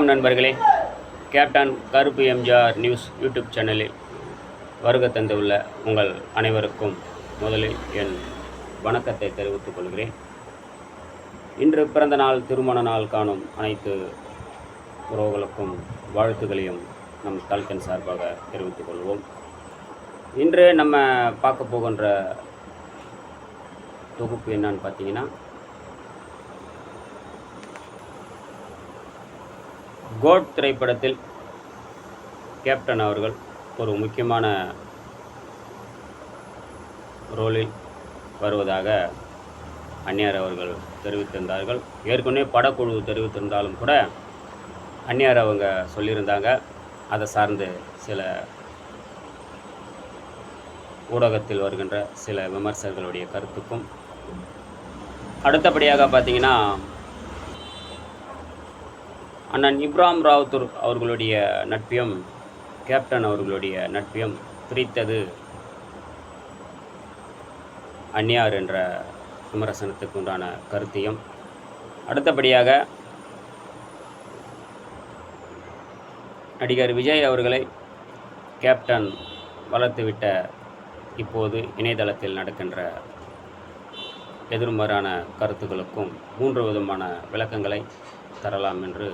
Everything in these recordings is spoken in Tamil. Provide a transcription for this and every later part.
வணக்கம் நண்பர்களே. கேப்டன் கருப்பு எம்ஜிஆர் நியூஸ் யூடியூப் சேனலில் வருக தந்துள்ள உங்கள் அனைவருக்கும் முதலில் என் வணக்கத்தை தெரிவித்துக் கொள்கிறேன். இன்று பிறந்த நாள் திருமண நாள் காணும் அனைத்து உறவுகளுக்கும் வாழ்த்துக்களையும் நம் தல்கன் சார்பாக தெரிவித்துக் கொள்வோம். இன்று நம்ம பார்க்க போகின்ற தொகுப்பு என்னன்னு பார்த்தீங்கன்னா கோட் திரைப்படத்தில் கேப்டன் அவர்கள் ஒரு முக்கியமான ரோலில் வருவதாக அந்நியார் அவர்கள் தெரிவித்திருந்தார்கள். ஏற்கனவே படக்குழு தெரிவித்திருந்தாலும் கூட அந்நியார் அவங்க சொல்லியிருந்தாங்க. அதை சார்ந்து சில ஊடகத்தில் வருகின்ற சில விமர்சகர்களுடைய கருத்துக்கும் அடுத்தபடியாக பார்த்தீங்கன்னா அண்ணன் இப்ராம் ராவுத்தூர் அவர்களுடைய நட்பியம் கேப்டன் அவர்களுடைய நட்பியம் பிரித்தது. அந்நியார் என்ற விமர்சனத்துக்கு உண்டான கருத்தையும். அடுத்தபடியாக நடிகர் விஜய் அவர்களை கேப்டன் வளர்த்துவிட்ட இப்போது இணையதளத்தில் நடக்கின்ற எதிர்மறான கருத்துக்களுக்கும் மூன்று விதமான விளக்கங்களை தரலாம் என்று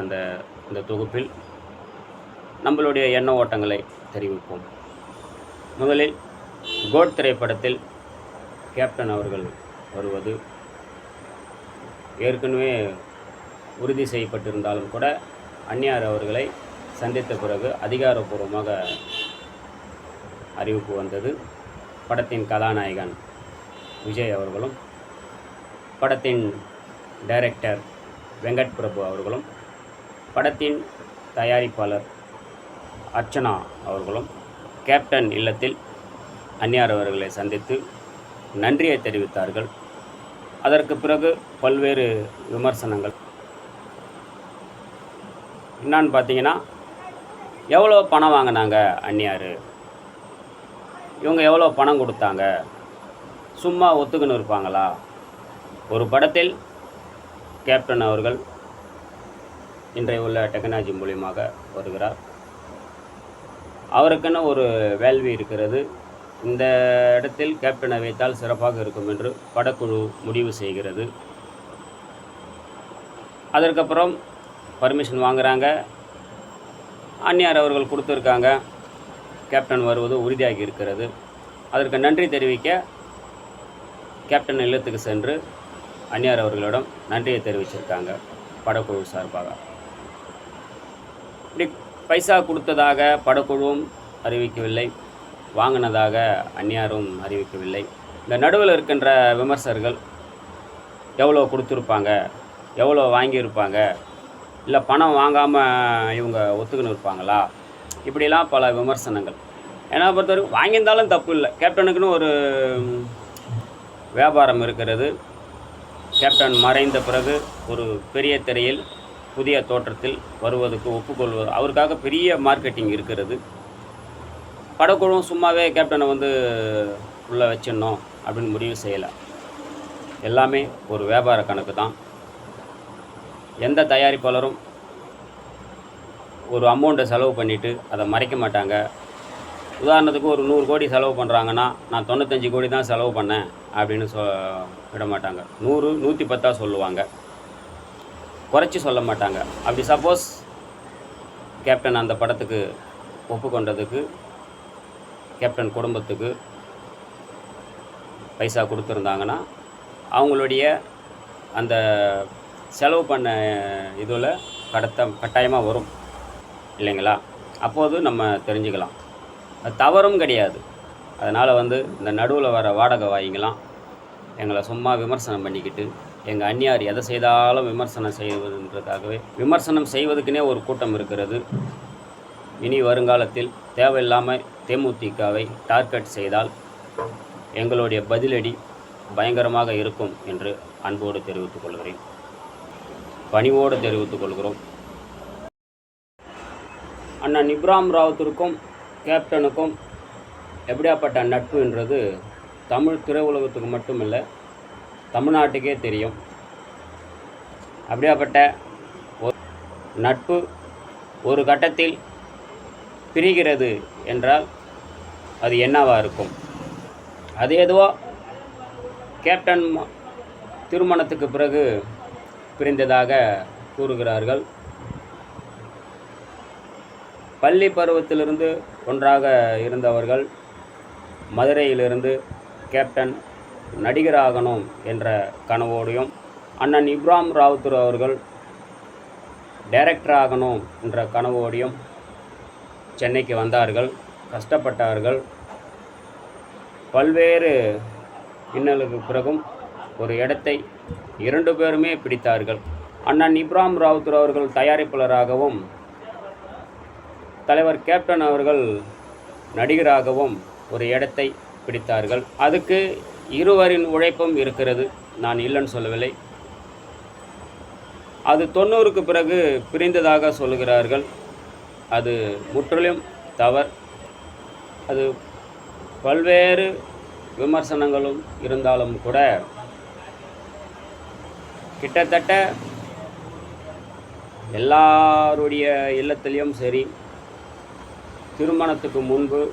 அந்த இந்த தொகுப்பில் நம்மளுடைய எண்ண ஓட்டங்களை தெரிவிப்போம். முதலில் கோட் திரைப்படத்தில் கேப்டன் அவர்கள் வருவது. ஏற்கனவே உறுதி செய்யப்பட்டிருந்தாலும் கூட அந்நியார் அவர்களை சந்தித்த பிறகு அதிகாரப்பூர்வமாக அறிவிப்பு வந்தது. படத்தின் கதாநாயகன் விஜய் அவர்களும் படத்தின் டைரக்டர் வெங்கட் பிரபு அவர்களும் படத்தின் தயாரிப்பாளர் அர்ச்சனா அவர்களும் கேப்டன் இல்லத்தில் அந்நியார் அவர்களை சந்தித்து நன்றியை தெரிவித்தார்கள். அதற்கு பிறகு பல்வேறு விமர்சனங்கள். என்னான்னு பார்த்தீங்கன்னா எவ்வளோ பணம் வாங்கினாங்க அந்நியார் இவங்க எவ்வளோ பணம் கொடுத்தாங்க? சும்மா ஒத்துக்கின்னு இருப்பாங்களா? ஒரு படத்தில் கேப்டன் அவர்கள் இன்றைய உள்ள டெக்னாலஜி மூலியமாக வருகிறார். அவருக்குன்னு ஒரு வேள்வி இருக்கிறது. இந்த இடத்தில் கேப்டனை வைத்தால் சிறப்பாக இருக்கும் என்று படக்குழு முடிவு செய்கிறது. அதற்கப்புறம் பர்மிஷன் வாங்குகிறாங்க அந்நியார் அவர்கள் கொடுத்துருக்காங்க. கேப்டன் வருவது உறுதியாகி இருக்கிறது. அதற்கு நன்றி தெரிவிக்க கேப்டன் இல்லத்துக்கு சென்று அந்நியார் அவர்களிடம் நன்றியை தெரிவிச்சிருக்காங்க படக்குழு சார்பாக. இப்படி பைசா கொடுத்ததாக படக்குழுவும் அறிவிக்கவில்லை. வாங்கினதாக அந்நியாரும் அறிவிக்கவில்லை. இந்த நடுவில் இருக்கின்ற விமர்சகர்கள் எவ்வளோ கொடுத்துருப்பாங்க எவ்வளோ வாங்கியிருப்பாங்க இல்லை பணம் வாங்காமல் இவங்க ஒத்துக்கின்னு இருப்பாங்களா? இப்படிலாம் பல விமர்சனங்கள். ஏன்னா பொறுத்தவரைக்கும் வாங்கியிருந்தாலும் தப்பு இல்லை. கேப்டனுக்குன்னு ஒரு வியாபாரம் இருக்கிறது. கேப்டன் மறைந்த பிறகு ஒரு பெரிய திரையில் புதிய தோற்றத்தில் வருவதற்கு ஒப்புக்கொள்வது. அவருக்காக பெரிய மார்க்கெட்டிங் இருக்கிறது. படக்குழுவும் சும்மாவே கேப்டனை வந்து உள்ளே வச்சிடணும் அப்படின்னு முடிவு செய்யலை. எல்லாமே ஒரு வியாபார கணக்கு தான். எந்த தயாரிப்பாளரும் ஒரு அமௌண்ட்டை செலவு பண்ணிவிட்டு அதை மறைக்க மாட்டாங்க. உதாரணத்துக்கு ஒரு நூறு கோடி செலவு பண்ணுறாங்கன்னா நான் தொண்ணூத்தஞ்சு கோடி தான் செலவு பண்ணேன் அப்படின்னு சொ விட மாட்டாங்க. நூறு நூற்றி பத்தாக சொல்லுவாங்க. குறைச்சி சொல்ல மாட்டாங்க. அப்படி சப்போஸ் கேப்டன் அந்த படத்துக்கு ஒப்புக்கொண்டதுக்கு கேப்டன் குடும்பத்துக்கு பைசா கொடுத்துருந்தாங்கன்னா அவங்களுடைய அந்த செலவு பண்ண இதில் கடத்த கட்டாயமாக வரும். இல்லைங்களா? அப்போது நம்ம தெரிஞ்சுக்கலாம். அது தவறும் கிடையாது. அதனால் வந்து இந்த நடுவில் வர வாடகை வாங்கிக்கலாம். எங்களை சும்மா விமர்சனம் பண்ணிக்கிட்டு எங்கள் அந்நியார் எதை செய்தாலும் விமர்சனம் செய்வதுன்றதாகவே விமர்சனம் செய்வதுக்குனே ஒரு கூட்டம் இருக்கிறது. இனி வருங்காலத்தில் தேவையில்லாமல் தேமுதிகவை டார்கெட் செய்தால் எங்களுடைய பதிலடி பயங்கரமாக இருக்கும் என்று அன்போடு தெரிவித்துக் கொள்கிறேன். பணிவோடு தெரிவித்துக் கொள்கிறோம். அண்ணன் இப்ராம் ராவத்திற்கும் கேப்டனுக்கும் எப்படியாப்பட்ட நட்புன்றது தமிழ் திரையுலகத்துக்கு மட்டுமில்லை தமிழ்நாட்டுக்கே தெரியும். அப்படியாப்பட்ட ஒரு நட்பு ஒரு கட்டத்தில் பிரிகிறது என்றால் அது என்னவாக இருக்கும்? அது எதுவோ கேப்டன் திருமணத்துக்கு பிறகு பிரிந்ததாக கூறுகிறார்கள். பள்ளி பருவத்திலிருந்து ஒன்றாக இருந்தவர்கள் மதுரையிலிருந்து கேப்டன் நடிகராகணும் என்ற கனவோடையும் அண்ணன் இப்ராம் ராவுத்தர் அவர்கள் டைரக்டர் ஆகணும் என்ற கனவோடையும் சென்னைக்கு வந்தார்கள் கஷ்டப்பட்டார்கள். பல்வேறு இன்னலுக்கு பிறகும் ஒரு இடத்தை இரண்டு பேருமே பிடித்தார்கள். அண்ணன் இப்ராம் ராவுத்தர் அவர்கள் தயாரிப்பாளராகவும் தலைவர் கேப்டன் அவர்கள் நடிகராகவும் ஒரு இடத்தை பிடித்தார்கள். அதுக்கு இருவரின் உழைப்பும் இருக்கிறது. நான் இல்லைன்னு சொல்லவில்லை. அது தொண்ணூறுக்கு பிறகு பிரிந்ததாக சொல்லுகிறார்கள். அது முற்றிலும் தவறு. அது பல்வேறு விமர்சனங்களும் இருந்தாலும் கூட கிட்டத்தட்ட எல்லாருடைய இல்லத்திலையும் சரி திருமணத்துக்கு முன்பு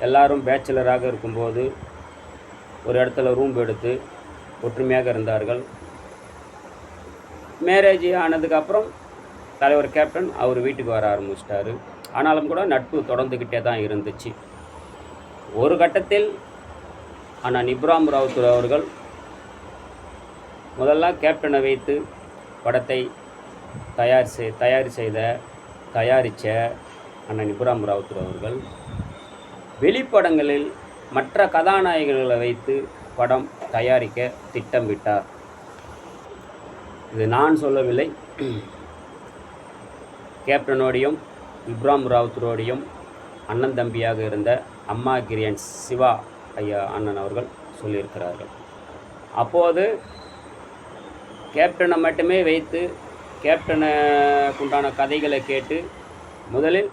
எல்லாரும் பேச்சுலராக இருக்கும்போது ஒரு இடத்துல ரூம் எடுத்து ஒற்றுமையாக இருந்தார்கள். மேரேஜ் ஆனதுக்கப்புறம் தலைவர் கேப்டன் அவர் வீட்டுக்கு வர ஆரம்பிச்சிட்டாரு. ஆனாலும் கூட நட்பு தொடர்ந்துக்கிட்டே தான் இருந்துச்சு. ஒரு கட்டத்தில் ஆனால் நிப்ராம் ராவுத்தர் அவர்கள் முதல்ல கேப்டனை வைத்து படத்தை தயார் செய் தயார் செய்த தயாரித்த அண்ணன் இப்ராம் ராவுத்தர் அவர்கள் வெளிப்படங்களில் மற்ற கதாநாயகர்களை வைத்து படம் தயாரிக்க திட்டமிட்டார். இது நான் சொல்லவில்லை. கேப்டனோடையும் இப்ராம் ராவுத்தரோடையும் அண்ணன் தம்பியாக இருந்த அம்மா கிரியன்ஸ் சிவா ஐயா அண்ணன் அவர்கள் சொல்லியிருக்கிறார்கள். அப்போது கேப்டனை மட்டுமே வைத்து கேப்டனுக்கு உண்டான கதைகளை கேட்டு முதலில்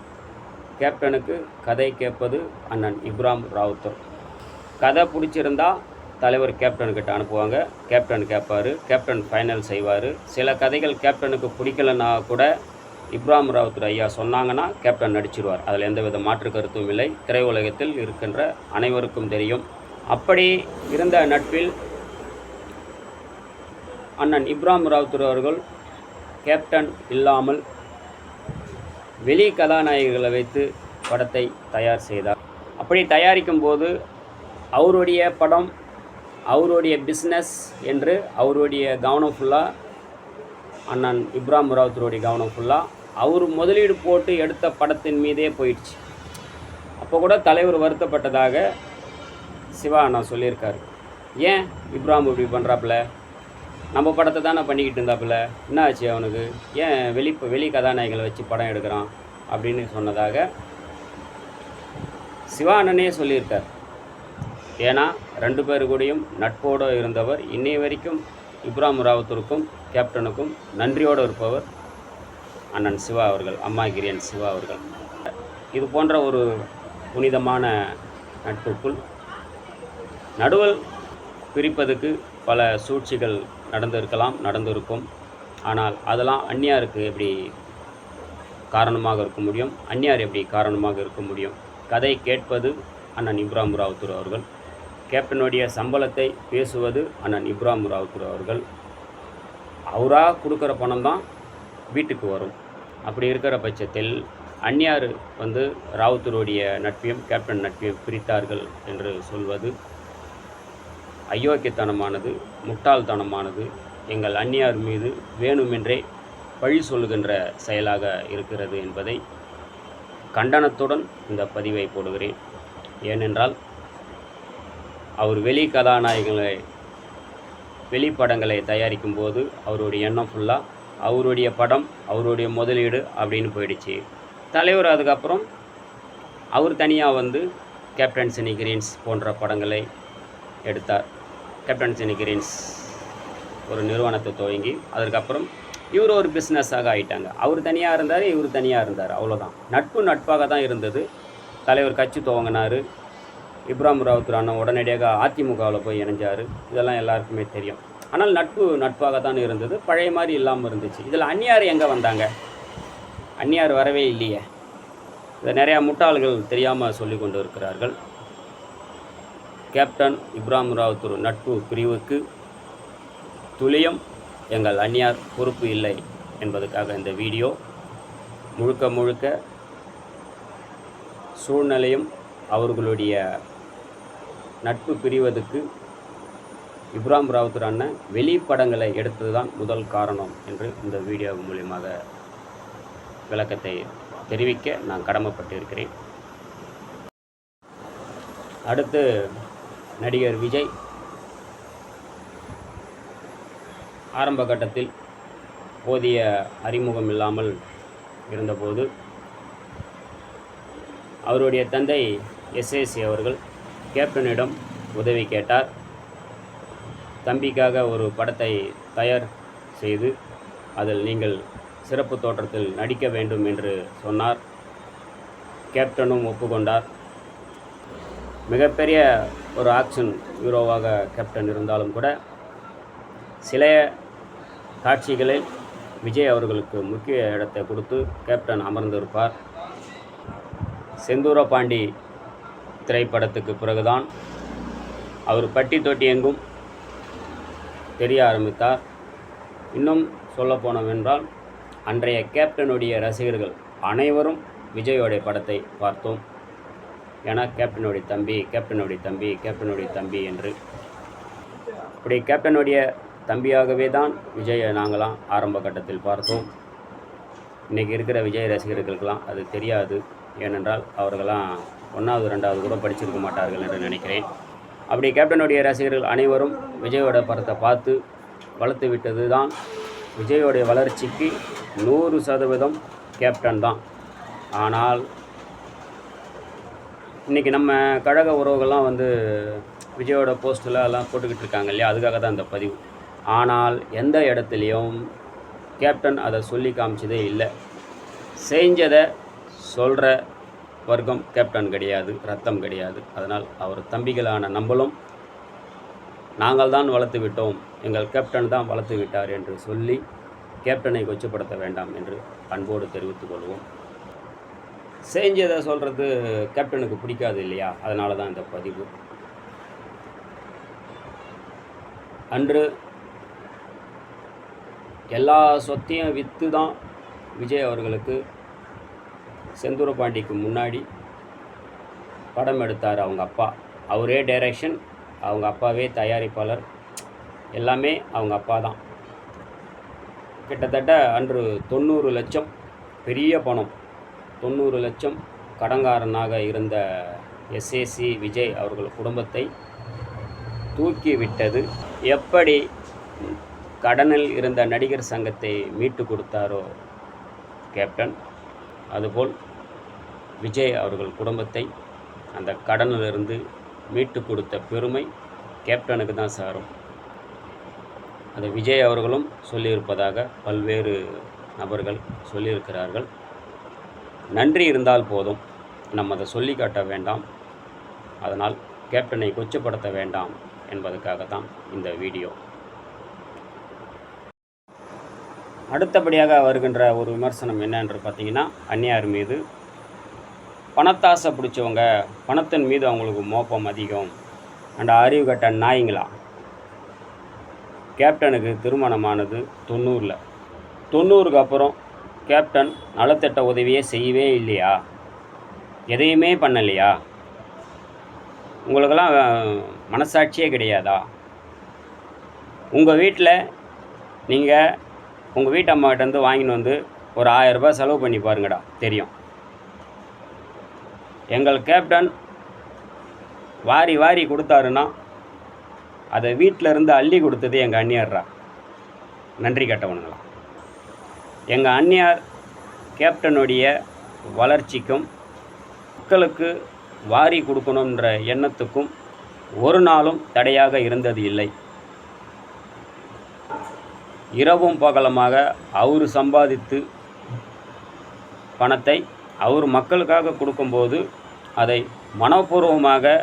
கேப்டனுக்கு கதை கேட்பது அண்ணன் இப்ராம் ராவுத்தர். கதை பிடிச்சிருந்தா தலைவர் கேப்டனுக்கிட்ட அனுப்புவாங்க. கேப்டன் கேட்பார் கேப்டன் ஃபைனல் செய்வார். சில கதைகள் கேப்டனுக்கு பிடிக்கலன்னா கூட இப்ராம் ராவுத்தர் ஐயா சொன்னாங்கன்னா கேப்டன் நடிச்சிருவார். அதில் எந்தவித மாற்று கருத்தும் இல்லை. திரையுலகத்தில் இருக்கின்ற அனைவருக்கும் தெரியும். அப்படி இருந்த நட்பில் அண்ணன் இப்ராம் ராவுத்தர் அவர்கள் கேப்டன் இல்லாமல் வெளி கதாநாயகிகளை வைத்து படத்தை தயார் செய்தார். அப்படி தயாரிக்கும் போது அவருடைய படம் அவருடைய பிஸ்னஸ் என்று அவருடைய கவனம் ஃபுல்லாக அண்ணன் இப்ராம் ராவுத்தருடைய கவனம் ஃபுல்லாக அவர் முதலீடு போட்டு எடுத்த படத்தின் மீதே போயிடுச்சு. அப்போ கூட தலைவர் வருத்தப்பட்டதாக சிவா அண்ணா சொல்லியிருக்காரு. ஏன் இப்ராம் இப்படி பண்ணுறாப்புல நம்ம படத்தை தானே பண்ணிக்கிட்டு இருந்தாப்புல? என்ன ஆச்சு அவனுக்கு? ஏன் வெளி வெளி கதாநாயகங்களை வச்சு படம் எடுக்கிறான்? அப்படின்னு சொன்னதாக சிவா அண்ணனே சொல்லியிருக்கார். ஏன்னா ரெண்டு பேர் கூடயும் நட்போடு இருந்தவர். இன்னை வரைக்கும் இப்ராம் ராவத்தூருக்கும் கேப்டனுக்கும் நன்றியோடு இருப்பவர் அண்ணன் சிவா அவர்கள் அம்மா கிரியன் சிவா அவர்கள். இது போன்ற ஒரு புனிதமான நட்புக்குள் நடுவல் பிரிப்பதுக்கு பல சூழ்ச்சிகள் நடந்திருக்கலாம் நடந்திருக்கும். ஆனால் அதெல்லாம் அந்நியாருக்கு எப்படி காரணமாக இருக்க முடியும்? அந்நியார் எப்படி காரணமாக இருக்க முடியும்? கதை கேட்பது அண்ணன் இப்ராம் ராவுத்தர் அவர்கள். கேப்டனுடைய சம்பளத்தை பேசுவது அண்ணன் இப்ராம் ராவுத்தர் அவர்கள். அவராக கொடுக்குற பணம் தான் வீட்டுக்கு வரும். அப்படி இருக்கிற பட்சத்தில் அந்நியார் வந்து ராவுத்தருடைய நட்பியம் கேப்டன் நட்பியம் பிரித்தார்கள் என்று சொல்வது அயோக்கியத்தனமானது முட்டாள்தனமானது. எங்கள் அந்நியார் மீது வேணுமென்றே பழி சொல்லுகின்ற செயலாக இருக்கிறது என்பதை கண்டனத்துடன் இந்த பதிவை போடுகிறேன். ஏனென்றால் அவர் வெளி கதாநாயகங்களை வெளிப்படங்களை தயாரிக்கும் போது அவருடைய எண்ணம் ஃபுல்லாக அவருடைய படம் அவருடைய முதலீடு அப்படின்னு போயிடுச்சு. தலைவர் அதுக்கப்புறம் அவர் தனியாக வந்து கேப்டன் சினி கிரீன்ஸ் போன்ற படங்களை எடுத்தார். கேப்டன் சினி கிரீன்ஸ் ஒரு நிறுவனத்தை துவங்கி அதற்கப்புறம் இவர் ஒரு பிஸ்னஸாக ஆயிட்டாங்க. அவர் தனியாக இருந்தார் இவர் தனியாக இருந்தார் அவ்வளோதான் நட்பு நட்பாக தான் இருந்தது. தலைவர் கட்சி துவங்கினார். இப்ராம் ராவுத்தர் அண்ணன் உடனடியாக அதிமுகவில் போய் இணைஞ்சார். இதெல்லாம் எல்லாருக்குமே தெரியும். ஆனால் நட்பு நட்பாக தான் இருந்தது. பழைய மாதிரி இல்லாமல் இருந்துச்சு. இதில் அந்நியார் எங்கே வந்தாங்க? அந்நியார் வரவே இல்லையே. இதை நிறையா முட்டாள்கள் தெரியாமல் சொல்லி கொண்டு இருக்கிறார்கள். கேப்டன் இப்ராம் ராவுத்தூர் நட்பு பிரிவுக்கு துளியம். எங்கள் அந்நியார் பொறுப்பு இல்லை என்பதற்காக இந்த வீடியோ முழுக்க முழுக்க சூழ்நிலையும் அவர்களுடைய நட்பு பிரிவதற்கு இப்ராம் ராவுத்தர் அண்ணன் வெளிப்படங்களை எடுத்தது தான் முதல் காரணம் என்று இந்த வீடியோ மூலியமாக விளக்கத்தை தெரிவிக்க நான் கடமைப்பட்டிருக்கிறேன். அடுத்து நடிகர் விஜய் ஆரம்ப கட்டத்தில் போதிய அறிமுகம் இல்லாமல் இருந்தபோது அவருடைய தந்தை எஸ்ஏசி அவர்கள் கேப்டனிடம் உதவி கேட்டார். தம்பிக்காக ஒரு படத்தை தயார் செய்து அதில் நீங்கள் சிறப்பு தோற்றத்தில் நடிக்க வேண்டும் என்று சொன்னார். கேப்டனும் ஒப்புக்கொண்டார். மிகப்பெரிய ஒரு ஆக்ஷன் ஹீரோவாக கேப்டன் இருந்தாலும் கூட சில காட்சிகளில் விஜய் அவர்களுக்கு முக்கிய இடத்தை கொடுத்து கேப்டன் அமர்ந்திருப்பார். செந்தூர பாண்டி திரைப்படத்துக்கு பிறகுதான் அவர் பட்டி தொட்டி எங்கும் தெரிய ஆரம்பித்தார். இன்னும் சொல்லப்போனவென்றால் அன்றைய கேப்டனுடைய ரசிகர்கள் அனைவரும் விஜயோடைய படத்தை பார்த்தோம். ஏன்னா கேப்டனுடைய தம்பி கேப்டனுடைய தம்பி கேப்டனுடைய தம்பி என்று. அப்படி கேப்டனுடைய தம்பியாகவே தான் விஜயை நாங்களாம் ஆரம்ப கட்டத்தில் பார்த்தோம். இன்றைக்கி இருக்கிற விஜய் ரசிகர்களுக்கெல்லாம் அது தெரியாது. ஏனென்றால் அவர்களாம் ஒன்றாவது ரெண்டாவது கூட படிச்சிருக்க மாட்டார்கள் என்று நினைக்கிறேன். அப்படி கேப்டனுடைய ரசிகர்கள் அனைவரும் விஜயோட படத்தை பார்த்து வளர்த்து விட்டது தான் விஜயோடைய வளர்ச்சிக்கு நூறு சதவீதம் கேப்டன் தான். ஆனால் இன்றைக்கி நம்ம கழக உறவுகள்லாம் வந்து விஜயோட போஸ்டில் எல்லாம் போட்டுக்கிட்டு இருக்காங்க இல்லையா? அதுக்காக தான் இந்த பதிவு. ஆனால் எந்த இடத்துலையும் கேப்டன் அதை சொல்லி காமிச்சதே இல்லை. செஞ்சதை சொல்கிற வர்க்கம் கேப்டன் கிடையாது ரத்தம் கிடையாது. அதனால் அவர் தம்பிகளான நம்மளும் நாங்கள் தான் வளர்த்து விட்டோம். எங்கள் கேப்டன் தான் வளர்த்து விட்டார் என்று சொல்லி கேப்டனை கொச்சப்படுத்த வேண்டாம் என்று அன்போடு தெரிவித்துக் கொள்வோம். செஞ்சதை சொல்கிறது கேப்டனுக்கு பிடிக்காது இல்லையா? அதனால தான் இந்த பதிவு. அன்று எல்லா சொத்தையும் விற்று தான் விஜய் அவர்களுக்கு செந்தூரபாண்டிக்கு முன்னாடி படம் எடுத்தார் அவங்க அப்பா. அவரே டைரக்ஷன் அவங்க அப்பாவே தயாரிப்பாளர். எல்லாமே அவங்க அப்பா தான். கிட்டத்தட்ட அன்று தொண்ணூறு லட்சம் பெரிய பணம். தொண்ணூறு லட்சம் கடங்காரனாக இருந்த எஸ்ஏசி விஜய் அவர்கள் குடும்பத்தை தூக்கி விட்டது. எப்படி கடனில் இருந்த நடிகர் சங்கத்தை மீட்டு கொடுத்தாரோ கேப்டன் அதுபோல் விஜய் அவர்கள் குடும்பத்தை அந்த கடனிலிருந்து மீட்டு கொடுத்த பெருமை கேப்டனுக்கு தான் சாரும். அது விஜய் அவர்களும் சொல்லியிருப்பதாக பல்வேறு நபர்கள் சொல்லியிருக்கிறார்கள். நன்றி இருந்தால் போதும். நம்ம அதை சொல்லி காட்ட வேண்டாம். அதனால் கேப்டனை கொச்சப்படுத்த வேண்டாம் என்பதற்காக தான் இந்த வீடியோ. அடுத்தபடியாக வருகின்ற ஒரு விமர்சனம் என்னென்று பார்த்தீங்கன்னா அந்நியார் மீது. பணத்தாசை பிடிச்சவங்க பணத்தின் மீது அவங்களுக்கு மோப்பம் அதிகம். அண்ட் அறிவு கட்ட நாய்ங்களா? கேப்டனுக்கு திருமணமானது தொண்ணூறில். தொண்ணூறுக்கு அப்புறம் கேப்டன் நலத்திட்ட உதவியே செய்யவே இல்லையா? எதையுமே பண்ணலையா? உங்களுக்கெல்லாம் மனசாட்சியே கிடையாதா? உங்கள் வீட்டில் நீங்கள் உங்கள் வீட்டு அம்மாக்கிட்டேருந்து வாங்கின்னு வந்து ஒரு ஆயரரூபா செலவு பண்ணி பாருங்கடா. தெரியும். எங்கள் கேப்டன் வாரி வாரி கொடுத்தாருன்னா அதை வீட்டில் இருந்து அள்ளி கொடுத்தது எங்கள் அண்ணியார்ரா. நன்றி கட்டவனுங்களா. எங்கள் அண்ணியார் கேப்டனுடைய வளர்ச்சிக்கும் மக்களுக்கு வாரி கொடுக்கணுன்ற எண்ணத்துக்கும் ஒரு நாளும் தடையாக இருந்தது இல்லை. இரவும் பகலமாக அவர் சம்பாதித்து பணத்தை அவர் மக்களுக்காக கொடுக்கும்போது அதை மனப்பூர்வமாக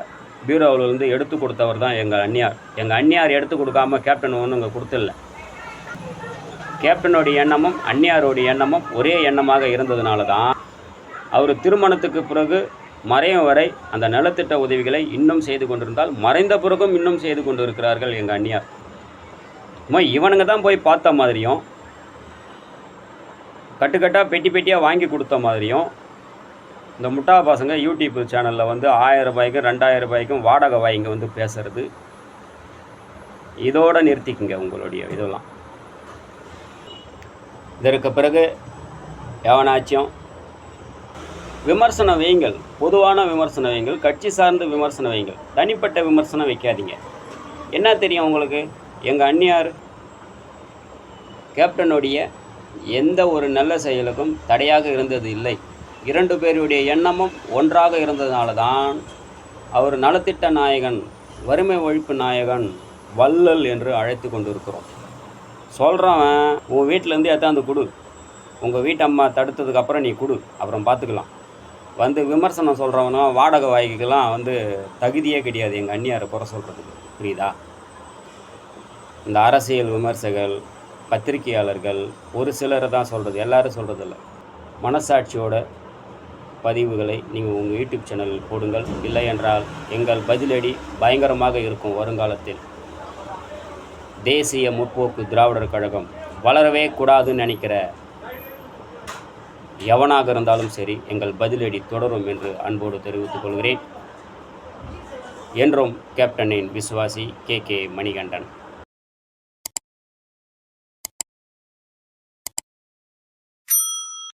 பீரோவிலிருந்து எடுத்து கொடுத்தவர் தான் எங்கள் அந்நியார். எங்கள் அந்நியார் எடுத்து கொடுக்காம கேப்டன் ஒன்றும் இங்கே கொடுத்துடல கேப்டனுடைய எண்ணமும் அந்நியாருடைய எண்ணமும் ஒரே எண்ணமாக இருந்ததுனால தான் அவர் திருமணத்துக்கு பிறகு மறையும் வரை அந்த நலத்திட்ட உதவிகளை இன்னும் செய்து கொண்டிருந்தால் மறைந்த பிறகும் இன்னும் செய்து கொண்டு இருக்கிறார்கள் எங்கள் அந்நியார். சும்மா இவனுங்க தான் போய் பார்த்த மாதிரியும் கட்டுக்கட்டாக பெட்டி பெட்டியாக வாங்கி கொடுத்த மாதிரியும் இந்த முட்டா பசங்க யூடியூப் சேனலில் வந்து ஆயிரம் ரூபாய்க்கும் ரெண்டாயிரம் ரூபாய்க்கும் வாடகை வாங்கி வந்து பேசுறது. இதோடு நிறுத்திக்குங்க உங்களுடைய இதெல்லாம். இதற்கு பிறகு எவனாச்சும் விமர்சன வையுங்கள். பொதுவான விமர்சன வையுங்கள். கட்சி சார்ந்த விமர்சன வையுங்கள். தனிப்பட்ட விமர்சனம் வைக்காதீங்க. என்ன தெரியும் உங்களுக்கு? எங்கள் அந்நியார் கேப்டனுடைய எந்த ஒரு நல்ல செயலுக்கும் தடையாக இருந்தது இல்லை. இரண்டு பேருடைய எண்ணமும் ஒன்றாக இருந்ததுனால தான் அவர் நலத்திட்ட நாயகன் வறுமை ஒழிப்பு நாயகன் வள்ளல் என்று அழைத்து கொண்டிருக்கிறோம். சொல்கிறவன் உன் வீட்டிலேருந்து எத்தாந்து கொடு. உங்கள் வீட்டம்மா தடுத்ததுக்கப்புறம் நீ கொடு. அப்புறம் பார்த்துக்கலாம் வந்து விமர்சனம் சொல்கிறவனும் வாடகை வாய்க்கெல்லாம் வந்து தகுதியே கிடையாது எங்கள் அந்நியாரை குறை சொல்கிறதுக்கு புரியுதா? இந்த அரசியல் விமர்சகர்கள் பத்திரிகையாளர்கள் ஒரு சிலரை தான் சொல்கிறது எல்லாரும் சொல்கிறதில்ல மனசாட்சியோட பதிவுகளை நீங்கள் உங்கள் யூடியூப் சேனலில் போடுங்கள். இல்லை என்றால் எங்கள் பதிலடி பயங்கரமாக இருக்கும் வருங்காலத்தில். தேசிய முற்போக்கு திராவிடர் கழகம் வளரவே கூடாதுன்னு நினைக்கிற எவனாக இருந்தாலும் சரி எங்கள் பதிலடி தொடரும் என்று அன்போடு தெரிவித்துக் கொள்கிறேன். என்றும் கேப்டனின் விசுவாசி கே கே மணிகண்டன்.